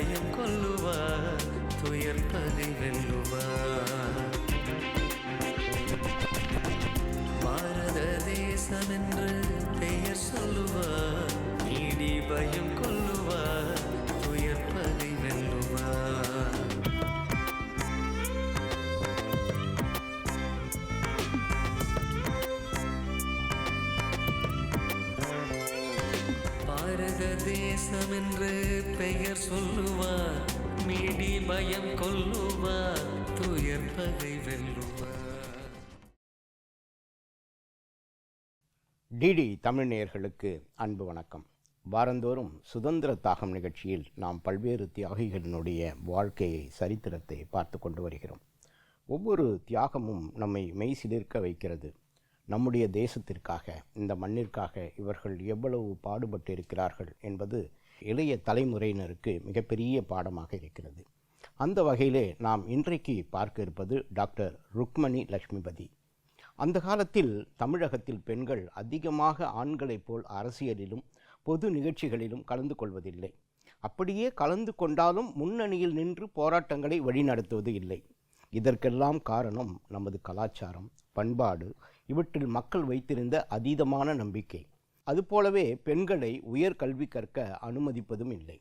Midi பயம் கொல்லுவார் துயர் பகை தேடி பயம் கொல்லுவார் துயர் பகை வெல்லுவார். டிடி தமிழ் நேயர்களுக்கு அன்பு வணக்கம். வாரந்தோறும் சுதந்திர தாகம் நிகழ்ச்சியில் நாம் பல்வேறு தியாகிகளினுடைய வாழ்க்கையை சரித்திரத்தை பார்த்து கொண்டு வருகிறோம். ஒவ்வொரு தியாகமும் நம்மை மெய் சிலிர்க்க வைக்கிறது. நம்முடைய தேசத்திற்காக இந்த மண்ணிற்காக இவர்கள் எவ்வளவு பாடுபட்டிருக்கிறார்கள் என்பது இளைய தலைமுறையினருக்கு மிகப்பெரிய பாடமாக இருக்கிறது. அந்த வகையிலே நாம் இன்றைக்கு பார்க்க இருப்பது டாக்டர் ருக்மணி லட்சுமிபதி. அந்த காலத்தில் தமிழகத்தில் பெண்கள் அதிகமாக ஆண்களைப் போல் அரசியலிலும் பொது நிகழ்ச்சிகளிலும் கலந்து கொள்வதில்லை. அப்படியே கலந்து கொண்டாலும் முன்னணியில் நின்று போராட்டங்களை வழிநடத்துவது இல்லை. இதற்கெல்லாம் காரணம் நமது கலாச்சாரம் பண்பாடு இவற்றில் மக்கள் வைத்திருந்த அதீதமான நம்பிக்கை. அதுபோலவே பெண்களை உயர்கல்வி கற்க அனுமதிப்பதும் இல்லை.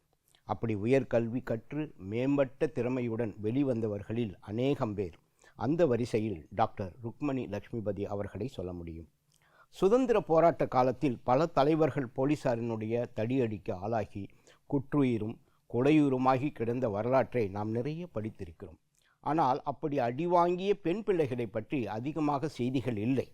அப்படி உயர்கல்வி கற்று மேம்பட்ட திறமையுடன் வெளிவந்தவர்களில் அநேகம் பேர் அந்த வரிசையில் டாக்டர் ருக்மணி லக்ஷ்மிபதி அவர்களை சொல்ல முடியும். சுதந்திர போராட்ட காலத்தில் பல தலைவர்கள் போலீசாரினுடைய தடியடிக்கு ஆளாகி குற்றுயிரும் கொலையுருமாகி கிடந்த வரலாற்றை நாம் நிறைய படித்திருக்கிறோம். ஆனால் அப்படி அடிவாங்கிய பெண் பிள்ளைகளை பற்றி அதிகமாக செய்திகள் இல்லை.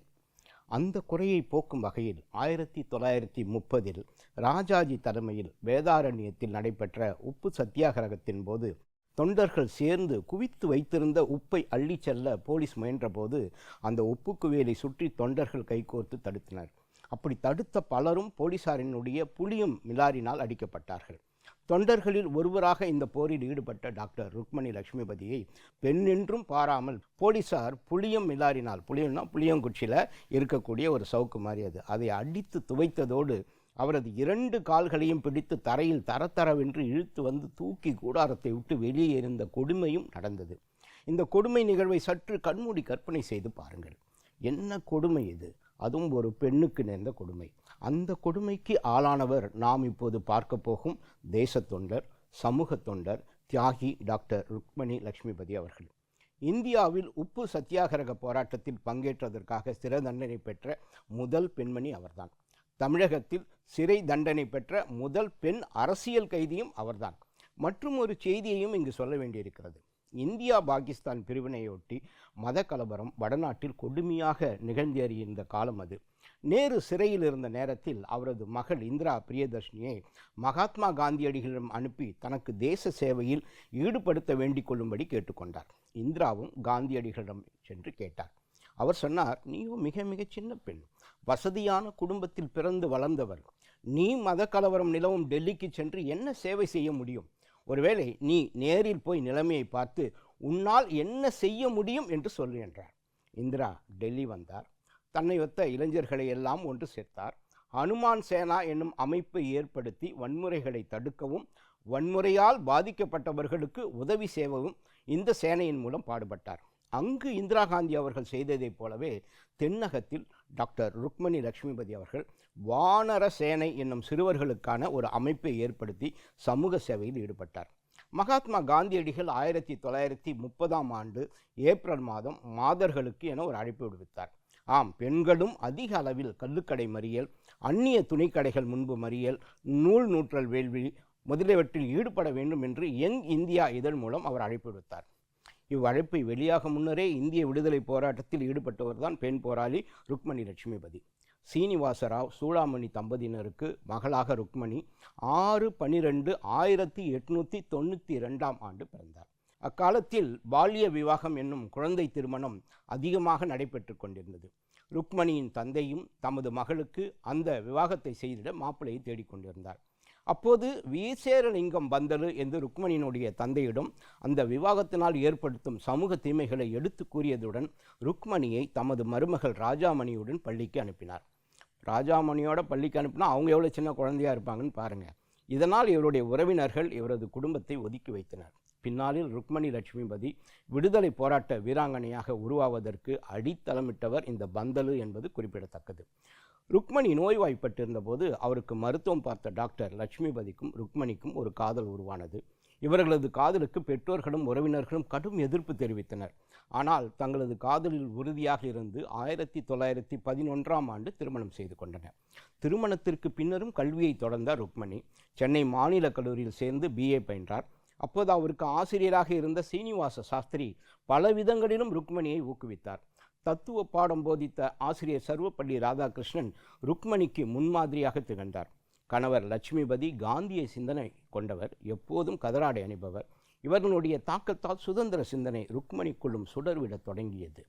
அந்த குறையை போக்கும் வகையில் ஆயிரத்தி தொள்ளாயிரத்தி முப்பதில் ராஜாஜி தலைமையில் வேதாரண்யத்தில் நடைபெற்ற உப்பு சத்தியாகிரகத்தின் போது தொண்டர்கள் சேர்ந்து குவித்து வைத்திருந்த உப்பை அள்ளிச் செல்ல போலீஸ் முயன்றபோது அந்த உப்பு குவியலை சுற்றி தொண்டர்கள் கைகோர்த்து தடுத்தனர். அப்படி தடுத்த பலரும் போலீசாரினுடைய புளியும் மிலாரினால் அடிக்கப்பட்டார்கள். தொண்டர்களில் ஒருவராக இந்த போரில் ஈடுபட்ட டாக்டர் ருக்மணி லட்சுமிபதியை பெண்ணின்றும் பாராமல் போலீசார் புளியம் மிலாரினால் புளியம்னா புளியங்குச்சியில் இருக்கக்கூடிய ஒரு சவுக்கு மாதிரி அது. அதை அடித்து துவைத்ததோடு அவரது இரண்டு கால்களையும் பிடித்து தரையில் தரத்தரவென்று இழுத்து வந்து தூக்கி கூடாரத்தை விட்டு வெளியே இருந்த கொடுமையும் நடந்தது. இந்த கொடுமை நிகழ்வை சற்று கண்மூடி கற்பனை செய்து பாருங்கள். என்ன கொடுமை இது? அதுவும் ஒரு பெண்ணுக்கு நேர்ந்த கொடுமை. அந்த கொடுமைக்கு ஆளானவர் நாம் இப்போது பார்க்க போகும் தேச தொண்டர் சமூக தொண்டர் தியாகி டாக்டர் ருக்மணி லட்சுமிபதி அவர்கள். இந்தியாவில் உப்பு சத்தியாகிரக போராட்டத்தில் பங்கேற்றதற்காக சிறை தண்டனை பெற்ற முதல் பெண்மணி அவர்தான். தமிழகத்தில் சிறை தண்டனை பெற்ற முதல் பெண் அரசியல் கைதியும் அவர்தான். மற்றும் ஒரு செய்தியையும் இங்கு சொல்ல வேண்டியிருக்கிறது. இந்தியா பாகிஸ்தான் பிரிவினையொட்டி மத கலவரம் வடநாட்டில் கொடுமையாக நிகழ்ந்தேறியிருந்த காலம் அது. நேரு சிறையில் இருந்த நேரத்தில் அவரது மகள் இந்திரா பிரியதர்ஷினியை மகாத்மா காந்தியடிகளிடம் அனுப்பி தனக்கு தேச சேவையில் ஈடுபடுத்த வேண்டிக் கொள்ளும்படி கேட்டுக்கொண்டார். இந்திராவும் காந்தியடிகளிடம் சென்று கேட்டார். அவர் சொன்னார் நீயும் மிக மிக சின்ன பெண். வசதியான குடும்பத்தில் பிறந்து வளர்ந்தவர். நீ மத கலவரம் நிலவும் டெல்லிக்கு சென்று என்ன சேவை செய்ய முடியும்? ஒருவேளை நீ நேரில் போய் நிலைமையை பார்த்து உன்னால் என்ன செய்ய முடியும் என்று சொல்லு என்றார். இந்திரா டெல்லி வந்தார். தன்னை ஒத்த இளைஞர்களை எல்லாம் ஒன்று சேர்த்தார். அனுமான் சேனா என்னும் அமைப்பை ஏற்படுத்தி வன்முறைகளை தடுக்கவும் வன்முறையால் பாதிக்கப்பட்டவர்களுக்கு உதவி செய்யவும் இந்த சேனையின் மூலம் பாடுபட்டார். அங்கு இந்திரா காந்தி அவர்கள் செய்ததைப் போலவே தென்னகத்தில் டாக்டர் ருக்மணி லட்சுமிபதி அவர்கள் வானர சேனை என்னும் சிறுவர்களுக்கான ஒரு அமைப்பை ஏற்படுத்தி சமூக சேவையில் ஈடுபட்டார். மகாத்மா காந்தியடிகள் ஆயிரத்தி தொள்ளாயிரத்தி முப்பதாம் ஆண்டு ஏப்ரல் மாதம் மாதர்களுக்கு என ஒரு அழைப்பு விடுவித்தார். ஆம் பெண்களும் அதிக அளவில் கல்லுக்கடை மறியல் அந்நிய துணிக்கடைகள் முன்பு மறியல் நூல் நூற்றல் வேள்வி முதலியவற்றில் ஈடுபட வேண்டும் என்று யங் இந்தியா இதழ் மூலம் அவர் அழைப்பு விடுத்தார். இவ்வழைப்பை வெளியாக முன்னரே இந்திய விடுதலை போராட்டத்தில் ஈடுபட்டவர்தான் பெண் போராளி ருக்மணி லட்சுமிபதி. சீனிவாசராவ் சூளாமணி தம்பதியினருக்கு மகளாக ருக்மணி ஆறு பனிரெண்டு ஆயிரத்தி எட்நூற்றி தொண்ணூற்றி ரெண்டாம் ஆண்டு பிறந்தார். அக்காலத்தில் பால்ய விவாகம் என்னும் குழந்தை திருமணம் அதிகமாக நடைபெற்று கொண்டிருந்தது. ருக்மணியின் தந்தையும் தமது மகளுக்கு அந்த விவாகத்தை செய்திட மாப்பிள்ளையை தேடிக்கொண்டிருந்தார் அப்போது வீசேரலிங்கம் பந்தலு என்று ருக்மணியினுடைய தந்தையிடம் அந்த விவாகத்தினால் ஏற்படுத்தும் சமூக தீமைகளை எடுத்து கூறியதுடன் ருக்மணியை தமது மருமகள் ராஜாமணியுடன் பள்ளிக்கு அனுப்பினார். ராஜாமணியோட பள்ளிக்கு அனுப்பினா அவங்க எவ்வளோ சின்ன குழந்தையாக இருப்பாங்கன்னு பாருங்கள் இதனால் இவருடைய உறவினர்கள் இவரது குடும்பத்தை ஒதுக்கி வைத்தனர். பின்னாளில் ருக்மணி லட்சுமிபதி விடுதலை போராட்ட வீராங்கனையாக உருவாவதற்கு அடித்தளமிட்டவர் இந்த பந்தலு என்பது குறிப்பிடத்தக்கது. ருக்மணி நோய்வாய்ப்பட்டிருந்த போது அவருக்கு மருத்துவம் பார்த்த டாக்டர் லட்சுமிபதிக்கும் ருக்மணிக்கும் ஒரு காதல் உருவானது. இவர்களது காதலுக்கு பெற்றோர்களும் உறவினர்களும் கடும் எதிர்ப்பு தெரிவித்தனர். ஆனால் தங்களது காதலில் உறுதியாக இருந்து ஆயிரத்தி தொள்ளாயிரத்தி பதினொன்றாம் ஆண்டு திருமணம் செய்து கொண்டனர். திருமணத்திற்கு பின்னரும் கல்வியை தொடர்ந்தார் ருக்மணி சென்னை மாநில கல்லூரியில் சேர்ந்து பிஏ பயின்றார். அப்போது அவருக்கு ஆசிரியராக இருந்த சீனிவாச சாஸ்திரி பல விதங்களிலும் ருக்மணியை ஊக்குவித்தார். தத்துவ பாடம் போதித்த ஆசிரியர் சர்வப்பள்ளி ராதாகிருஷ்ணன் ருக்மணிக்கு முன்மாதிரியாக திகழ்ந்தார். கணவர் லட்சுமிபதி காந்திய சிந்தனை கொண்டவர் எப்போதும் கதராடை அணிபவர். இவர்களுடைய தாக்கத்தால் சுதந்திர சிந்தனை ருக்மணிக்குள்ளும் சுடர்விடத் தொடங்கியது.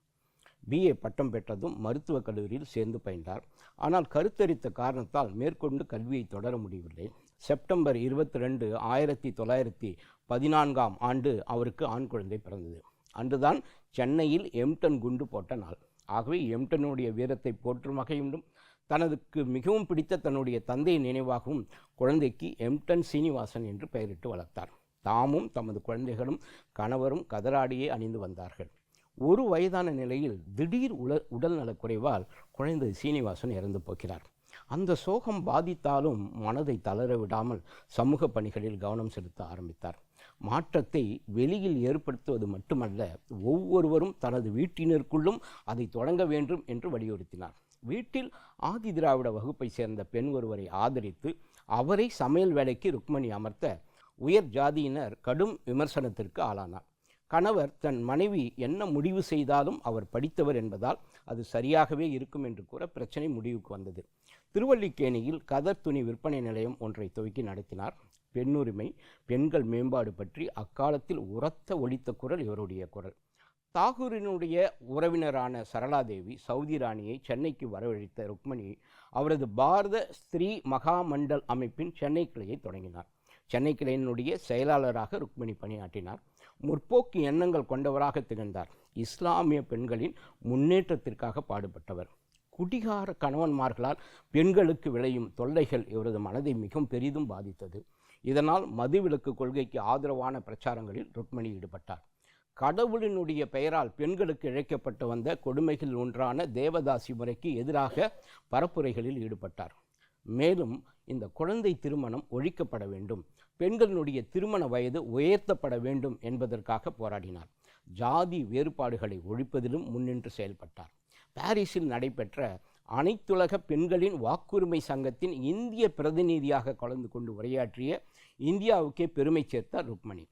பிஏ பட்டம் பெற்றதும் மருத்துவக் கல்லூரியில் சேர்ந்து பயின்றார். ஆனால் கருத்தரித்த காரணத்தால் மேற்கொண்டு கல்வியை தொடர முடியவில்லை. செப்டம்பர் இருபத்தி ரெண்டு ஆயிரத்தி தொள்ளாயிரத்தி பதினான்காம் ஆண்டு அவருக்கு ஆண் குழந்தை பிறந்தது. அன்றுதான் சென்னையில் எம்டன் குண்டு போட்ட நாள். ஆகவே எம்டனுடைய வீரத்தை போற்றும் வகையிலும் தனதுக்கு மிகவும் பிடித்த தன்னுடைய தந்தை நினைவாகவும் குழந்தைக்கு எம்டன் சீனிவாசன் என்று பெயரிட்டு வளர்த்தார். தாமும் தமது குழந்தைகளும் கணவரும் கதராடியே அணிந்து வந்தார்கள். ஒரு வயதான நிலையில் திடீர் உல உடல் நலக்குறைவால் குழந்தை சீனிவாசன் இறந்து போகிறார். அந்த சோகம் பாதித்தாலும் மனதை தளர விடாமல் சமூக பணிகளில் கவனம் செலுத்த ஆரம்பித்தார். மாற்றத்தை வெளியில் ஏற்படுத்துவது மட்டுமல்ல ஒவ்வொருவரும் தனது வீட்டினருக்குள்ளும் அதை தொடங்க வேண்டும் என்று வலியுறுத்தினார். வீட்டில் ஆதி திராவிட வகுப்பை சேர்ந்த பெண் ஒருவரை ஆதரித்து அவரை சமையல் வேலைக்கு ருக்மணி அமர்த்த உயர் ஜாதியினர் கடும் விமர்சனத்திற்கு ஆளானார் கணவர் தன் மனைவி என்ன முடிவு செய்தாலும் அவர் படித்தவர் என்பதால் அது சரியாகவே இருக்கும் என்று கூற பிரச்சனை முடிவுக்கு வந்தது. திருவல்லிக்கேணியில் கதர் துணி விற்பனை நிலையம் ஒன்றை துவக்கி நடத்தினார். பெண்ணுரிமை பெண்கள் மேம்பாடு பற்றி அக்காலத்தில் உரத்த ஒழித்த குரல் இவருடைய குரல். தாகூரினுடைய உறவினரான சரளாதேவி சவுதி ராணியை சென்னைக்கு வரவழைத்த ருக்மணி அவரது பாரத ஸ்திரீ மகாமண்டல் அமைப்பின் சென்னை கிளையை தொடங்கினார். சென்னை கிளையினுடைய செயலாளராக ருக்மணி பணியாற்றினார். முற்போக்கு எண்ணங்கள் கொண்டவராக திகழ்ந்தார். இஸ்லாமிய பெண்களின் முன்னேற்றத்திற்காக பாடுபட்டவர். குடிகார கணவன்மார்களால் பெண்களுக்கு விளையும் தொல்லைகள் இவரது மனதை மிகவும் பெரிதும் பாதித்தது. இதனால் மதுவிலக்கு கொள்கைக்கு ஆதரவான பிரச்சாரங்களில் ருக்மணி ஈடுபட்டார். கடவுளினுடைய பெயரால் பெண்களுக்கு இழைக்கப்பட்டு வந்த கொடுமைகள் ஒன்றான தேவதாசி முறைக்கு எதிராக பரப்புரைகளில் ஈடுபட்டார். மேலும் இந்த குழந்தை திருமணம் ஒழிக்கப்பட வேண்டும். பெண்களினுடைய திருமண வயது உயர்த்தப்பட வேண்டும் என்பதற்காக போராடினார். ஜாதி வேறுபாடுகளை ஒழிப்பதிலும் முன்னின்று செயல்பட்டார். பாரிஸில் நடைபெற்ற அனைத்துலக பெண்களின் வாக்குரிமை சங்கத்தின் இந்திய பிரதிநிதியாக கலந்து கொண்டு உரையாற்றிய இந்தியாவுக்கே பெருமை சேர்த்தார் ருக்மணி.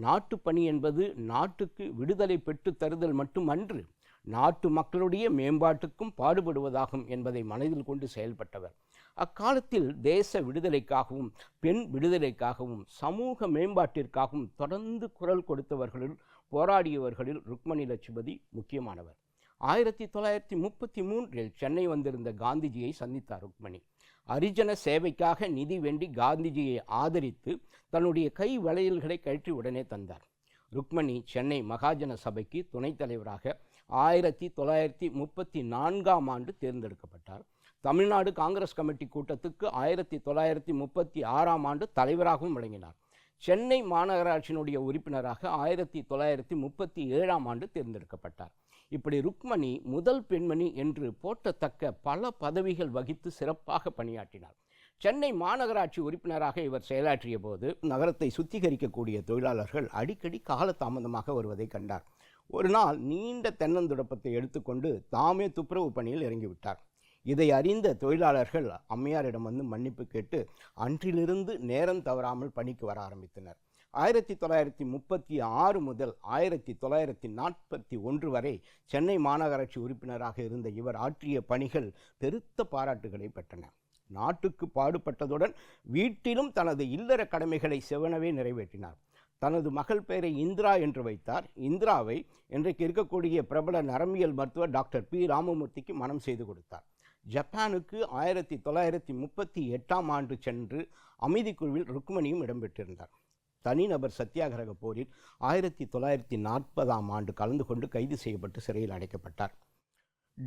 நாட்டுப்பணி என்பது நாட்டுக்கு விடுதலை பெற்றுத் தருதல் மட்டுமன்று நாட்டு மக்களுடைய மேம்பாட்டுக்கும் பாடுபடுவதாகும் என்பதை மனதில் கொண்டு செயல்பட்டவர். அக்காலத்தில் தேச விடுதலைக்காகவும் பெண் விடுதலைக்காகவும் சமூக மேம்பாட்டிற்காகவும் தொடர்ந்து குரல் கொடுத்தவர்களில் போராடியவர்களில் ருக்மணி லட்சுபதி முக்கியமானவர். ஆயிரத்தி தொள்ளாயிரத்தி முப்பத்தி மூன்றில் சென்னை வந்திருந்த காந்திஜியை சந்தித்தார் ருக்மணி. அரிஜன சேவைக்காக நிதி வேண்டி காந்திஜியை ஆதரித்து தன்னுடைய கை வளையல்களை கழற்றி உடனே தந்தார். ருக்மணி சென்னை மகாஜன சபைக்கு துணைத் தலைவராக ஆயிரத்தி தொள்ளாயிரத்தி முப்பத்தி நான்காம் ஆண்டு தேர்ந்தெடுக்கப்பட்டார். தமிழ்நாடு காங்கிரஸ் கமிட்டி கூட்டத்துக்கு ஆயிரத்தி தொள்ளாயிரத்தி முப்பத்தி ஆறாம் ஆண்டு தலைவராகவும் விளங்கினார். சென்னை மாநகராட்சியினுடைய உறுப்பினராக ஆயிரத்தி தொள்ளாயிரத்தி முப்பத்தி ஏழாம் ஆண்டு தேர்ந்தெடுக்கப்பட்டார். இப்படி ருக்மணி முதல் பெண்மணி என்று போற்றத்தக்க பல பதவிகள் வகித்து சிறப்பாக பணியாற்றினார். சென்னை மாநகராட்சி உறுப்பினராக இவர் செயலாற்றிய போது நகரத்தை சுத்திகரிக்கக்கூடிய தொழிலாளர்கள் அடிக்கடி காலதாமதமாக வருவதை கண்டார். ஒரு நாள் நீண்ட தென்னந்துடப்பத்தை எடுத்துக்கொண்டு தாமே துப்புரவு பணியில் இறங்கிவிட்டார். இதை அறிந்த தொழிலாளர்கள் அம்மையாரிடம் வந்து மன்னிப்பு கேட்டு அன்றிலிருந்து நேரம் தவறாமல் பணிக்கு வர ஆரம்பித்தனர். ஆயிரத்தி தொள்ளாயிரத்தி முப்பத்தி ஆறு முதல் ஆயிரத்தி தொள்ளாயிரத்தி நாற்பத்தி ஒன்று வரை சென்னை மாநகராட்சி உறுப்பினராக இருந்த இவர் ஆற்றிய பணிகள் பெருத்த பாராட்டுகளை பெற்றன. நாட்டுக்கு பாடுபட்டதுடன் வீட்டிலும் தனது இல்லற கடமைகளை செவனவே நிறைவேற்றினார். தனது மகள் பெயரை இந்திரா என்று வைத்தார். இந்திராவை இன்றைக்கு இருக்கக்கூடிய பிரபல நரம்பியல் மருத்துவர் டாக்டர் பி. ராமமூர்த்திக்கு மனம் செய்து கொடுத்தார். ஜப்பானுக்கு ஆயிரத்தி தொள்ளாயிரத்தி முப்பத்தி எட்டாம் ஆண்டு சென்று அமைதிக்குழுவில் ருக்மணியும் இடம்பெற்றிருந்தார். தனிநபர் சத்தியாகிரக போரில் ஆயிரத்தி தொள்ளாயிரத்தி நாற்பதாம் ஆண்டு கலந்து கொண்டு கைது செய்யப்பட்டு சிறையில் அடைக்கப்பட்டார்.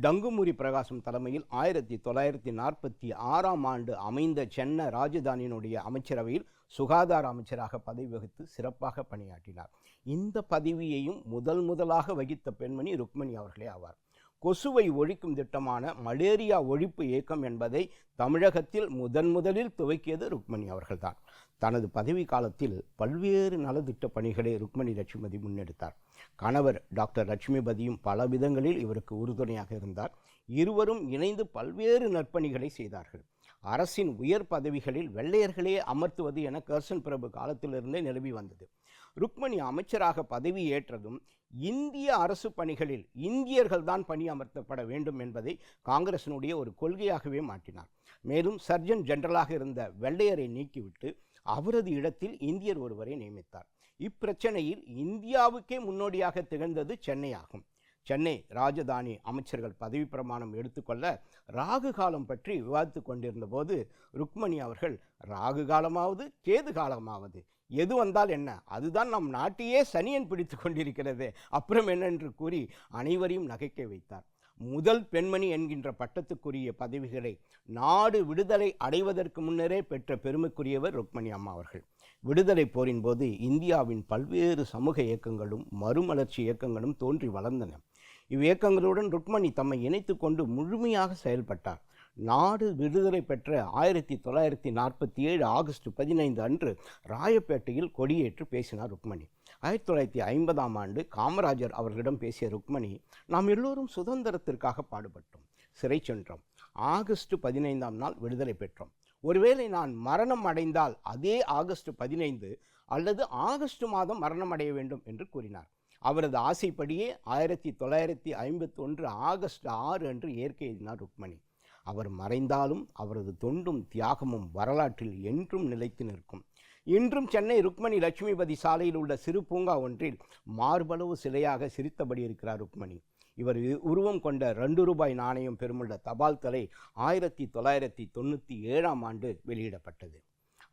டங்குமுரி பிரகாசம் தலைமையில் ஆயிரத்தி தொள்ளாயிரத்தி நாற்பத்தி ஆறாம் ஆண்டு அமைந்த சென்னை ராஜதானியினுடைய அமைச்சரவையில் சுகாதார அமைச்சராக பதவி வகித்து சிறப்பாக பணியாற்றினார். இந்த பதவியையும் முதல் முதலாக வகித்த பெண்மணி ருக்மணி அவர்களே ஆவார். கொசுவை ஒழிக்கும் திட்டமான மலேரியா ஒழிப்பு இயக்கம் என்பதை தமிழகத்தில் முதன் முதலில் துவக்கியது ருக்மணி அவர்கள்தான். தனது பதவி காலத்தில் பல்வேறு நலத்திட்ட பணிகளை ருக்மணி லட்சுமதி முன்னெடுத்தார். கணவர் டாக்டர் லட்சுமிபதியும் பல விதங்களில் இவருக்கு உறுதுணையாக இருந்தார். இருவரும் இணைந்து பல்வேறு நற்பணிகளை செய்தார்கள். அரசின் உயர் பதவிகளில் வெள்ளையர்களே அமர்த்துவது என கர்சன் பிரபு காலத்திலிருந்தே நிலவி வந்தது. ருக்மணி அமைச்சராக பதவி ஏற்றதும் இந்திய அரசு பணிகளில் இந்தியர்கள்தான் தான் பணியமர்த்தப்பட வேண்டும் என்பதை காங்கிரசினுடைய ஒரு கொள்கையாகவே மாற்றினார். மேலும் சர்ஜன் ஜெனரலாக இருந்த வெள்ளையரை நீக்கிவிட்டு அவரது இடத்தில் இந்தியர் ஒருவரை நியமித்தார். இப்பிரச்சனையில் இந்தியாவுக்கே முன்னோடியாக திகழ்ந்தது சென்னை ஆகும். சென்னை ராஜதானி அமைச்சர்கள் பதவி பிரமாணம் எடுத்துக்கொள்ள ராகு காலம் பற்றி விவாதித்து கொண்டிருந்த போது ருக்மணி அவர்கள் ராகு காலமாவது கேது காலமாவது? எது வந்தால் என்ன? அதுதான் நம் நாட்டையே சனியன் பிடித்து கொண்டிருக்கிறது. அப்புறம் என்னென்று கூறி அனைவரையும் நகைக்க வைத்தார். முதல் பெண்மணி என்கின்ற பட்டத்துக்குரிய பதவிகளை நாடு விடுதலை அடைவதற்கு முன்னரே பெற்ற பெருமைக்குரியவர் ருக்மணி அம்மா அவர்கள். விடுதலை போரின் போது இந்தியாவின் பல்வேறு சமூக இயக்கங்களும் மறுமலர்ச்சி இயக்கங்களும் தோன்றி வளர்ந்தன. இவ்வியக்கங்களுடன் ருக்மணி தம்மை இணைத்து கொண்டு முழுமையாக செயல்பட்டார். நாடு விடுதலை பெற்ற ஆயிரத்தி தொள்ளாயிரத்தி நாற்பத்தி ஏழு ஆகஸ்ட் பதினைந்து அன்று ராயப்பேட்டையில் கொடியேற்று பேசினார் ருக்மணி. ஆயிரத்தி தொள்ளாயிரத்தி ஐம்பதாம் ஆண்டு காமராஜர் அவர்களிடம் பேசிய ருக்மணி நாம் எல்லோரும் சுதந்திரத்திற்காக பாடுபட்டோம் சிறை சென்றோம் ஆகஸ்ட் பதினைந்தாம் நாள் விடுதலை பெற்றோம். ஒருவேளை நான் மரணம் அடைந்தால் அதே ஆகஸ்ட் பதினைந்து அல்லது ஆகஸ்ட் மாதம் மரணம் அடைய வேண்டும் என்று கூறினார். அவரது ஆசைப்படியே ஆயிரத்தி தொள்ளாயிரத்தி ஐம்பத்தி ஒன்று ஆகஸ்ட் ஆறு அன்று இயற்கை எழுதினார் ருக்மணி. அவர் மறைந்தாலும் அவரது தொண்டும் தியாகமும் வரலாற்றில் என்றும் நிலைத்து நிற்கும். இன்றும் சென்னை ருக்மணி லட்சுமிபதி சாலையில் உள்ள சிறு பூங்கா ஒன்றில் மார்பளவு சிலையாக சிரித்தபடி இருக்கிறார் ருக்மணி. இவர் உருவம் கொண்ட ரெண்டு ரூபாய் நாணயம் பெருமுள்ள தபால் தலை ஆயிரத்தி தொள்ளாயிரத்தி தொண்ணூற்றி ஏழாம் ஆண்டு வெளியிடப்பட்டது.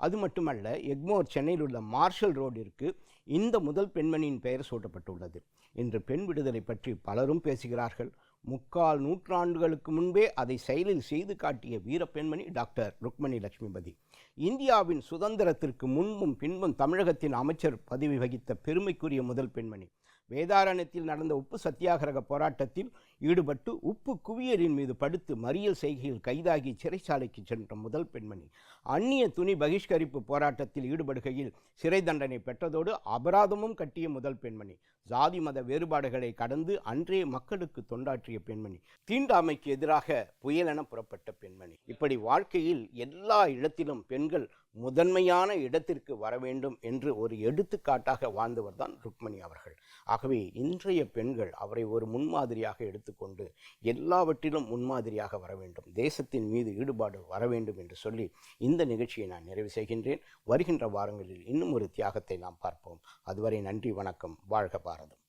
அது மட்டுமல்ல எக்மோர் சென்னையில் உள்ள மார்ஷல் ரோடிற்கு இந்த முதல் பெண்மணியின் பெயர் சூட்டப்பட்டுள்ளது. இன்று பெண் விடுதலை பற்றி பலரும் பேசுகிறார்கள். முக்கால் நூற்றாண்டுகளுக்கு முன்பே அதை செயலில் செய்து காட்டிய வீர பெண்மணி டாக்டர் ருக்மணி லட்சுமிபதி. இந்தியாவின் சுதந்திரத்திற்கு முன்பும் பின்பும் தமிழகத்தின் அமைச்சர் பதவி வகித்த பெருமைக்குரிய முதல் பெண்மணி. வேதாரண்யத்தில் நடந்த உப்பு சத்தியாகிரக போராட்டத்தில் ஈடுபட்டு உப்பு குவியலின் மீது படுத்து மறியல் செய்கையில் கைதாகி சிறைச்சாலைக்கு சென்ற முதல் பெண்மணி. அந்நிய துணி பகிஷ்கரிப்பு போராட்டத்தில் ஈடுபடுகையில் சிறை தண்டனை பெற்றதோடு அபராதமும் கட்டிய முதல் பெண்மணி. ஜாதி மத வேறுபாடுகளை கடந்து அன்றே மக்களுக்கு தொண்டாற்றிய பெண்மணி. தீண்டாமைக்கு எதிராக புயலென புறப்பட்ட பெண்மணி. இப்படி வாழ்க்கையில் எல்லா இடத்திலும் பெண்கள் முதன்மையான இடத்திற்கு வர வேண்டும் என்று ஒரு எடுத்துக்காட்டாக வாழ்ந்தவர் தான் ருக்மணி அவர்கள். ஆகவே இன்றைய பெண்கள் அவரை ஒரு முன்மாதிரியாக எடுத்துக்கொண்டு எல்லாவற்றிலும் முன்மாதிரியாக வர வேண்டும். தேசத்தின் மீது ஈடுபாடு வர வேண்டும் என்று சொல்லி இந்த நிகழ்ச்சியை நான் நிறைவு செய்கின்றேன். வருகின்ற வாரங்களில் இன்னும் ஒரு தியாகத்தை நாம் பார்ப்போம். அதுவரை நன்றி வணக்கம். வாழ்க பாரதம்.